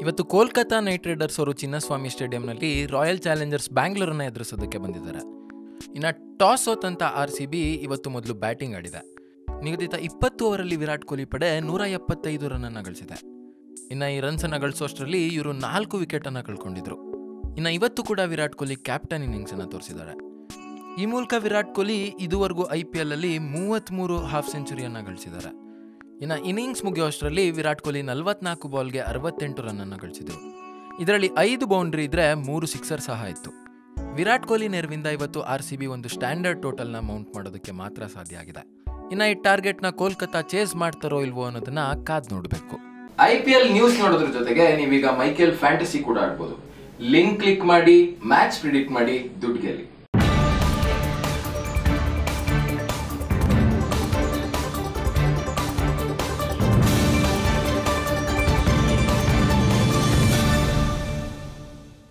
ಇವತ್ತು Kolkata Knight Riders ಅವರು ಚಿನ್ನಸ್ವಾಮಿ ಸ್ಟೇಡಿಯಂನಲ್ಲಿ ರಾಯಲ್ ಚಾಲೆಂಜರ್ಸ್ ಬ್ಯಾಂಗ್ಳೂರನ್ನ ಎದುರಿಸೋದಕ್ಕೆ ಬಂದಿದ್ದಾರೆ. ಇನ್ನು ಟಾಸ್ ಸೋತಂತ ಆರ್ ಸಿ ಬಿ ಇವತ್ತು ಮೊದಲು ಬ್ಯಾಟಿಂಗ್ ಆಡಿದೆ. ನಿಗದಿತ ಇಪ್ಪತ್ತು ಓವರಲ್ಲಿ ವಿರಾಟ್ ಕೊಹ್ಲಿ ಪಡೆ ನೂರ ಎಪ್ಪತ್ತೈದು ರನ್ನನ್ನು ಗಳಿಸಿದೆ. ಇನ್ನು ಈ ರನ್ಸನ್ನು ಗಳಿಸೋಷ್ಟರಲ್ಲಿ ಇವರು ನಾಲ್ಕು ವಿಕೆಟನ್ನು ಕಳ್ಕೊಂಡಿದ್ರು. ಇನ್ನು ಇವತ್ತು ಕೂಡ ವಿರಾಟ್ ಕೊಹ್ಲಿ ಕ್ಯಾಪ್ಟನ್ ಇನ್ನಿಂಗ್ಸನ್ನು ತೋರಿಸಿದ್ದಾರೆ. ಈ ಮೂಲಕ ವಿರಾಟ್ ಕೊಹ್ಲಿ ಇದುವರೆಗೂ ಐ ಪಿ ಎಲ್ ಅಲ್ಲಿ ಮೂವತ್ತ್ಮೂರು ಹಾಫ್ ಸೆಂಚುರಿಯನ್ನು ಗಳಿಸಿದ್ದಾರೆ. ಇನ್ನು ಇನ್ನಿಂಗ್ಸ್ ಮುಗಿಯೋಷ್ಟರಲ್ಲಿ ವಿರಾಟ್ ಕೊಹ್ಲಿ ನಲವತ್ನಾಲ್ಕು ಬಾಲ್ಗೆ ಅರವತ್ತೆಂಟು ರನ್ನನ್ನು ಗಳಿಸಿದರು. ಇದರಲ್ಲಿ ಐದು ಬೌಂಡ್ರಿ ಇದ್ದರೆ ಮೂರು ಸಿಕ್ಸರ್ ಸಹ ಇತ್ತು. ವಿರಾಟ್ ಕೊಹ್ಲಿ ನೆರವಿಂದ ಇವತ್ತು ಆರ್ ಸಿ ಬಿ ಒಂದು ಸ್ಟ್ಯಾಂಡರ್ಡ್ ಟೋಟಲ್ನ ಮೌಂಟ್ ಮಾಡೋದಕ್ಕೆ ಮಾತ್ರ ಸಾಧ್ಯ ಆಗಿದೆ. ಇನ್ನು ಈ ಟಾರ್ಗೆಟ್ನ ಕೋಲ್ಕತ್ತಾ ಚೇಸ್ ಮಾಡ್ತಾರೋ ಇಲ್ವೋ ಅನ್ನೋದನ್ನ ಕಾದ್ ನೋಡಬೇಕು. ಐ ಪಿ ಎಲ್ ನ್ಯೂಸ್ ನೋಡೋದ್ರ ಜೊತೆಗೆ ನೀವೀಗ ಮೈಕೆಲ್ ಫ್ಯಾಂಟಸಿ ಕೂಡ ಆಡ್ಬೋದು. ಲಿಂಕ್ ಕ್ಲಿಕ್ ಮಾಡಿ, ಮ್ಯಾಚ್ ಪ್ರಿಡಿಕ್ಟ್ ಮಾಡಿ ದುಡ್ಡು ಗೆಲ್ಲಿ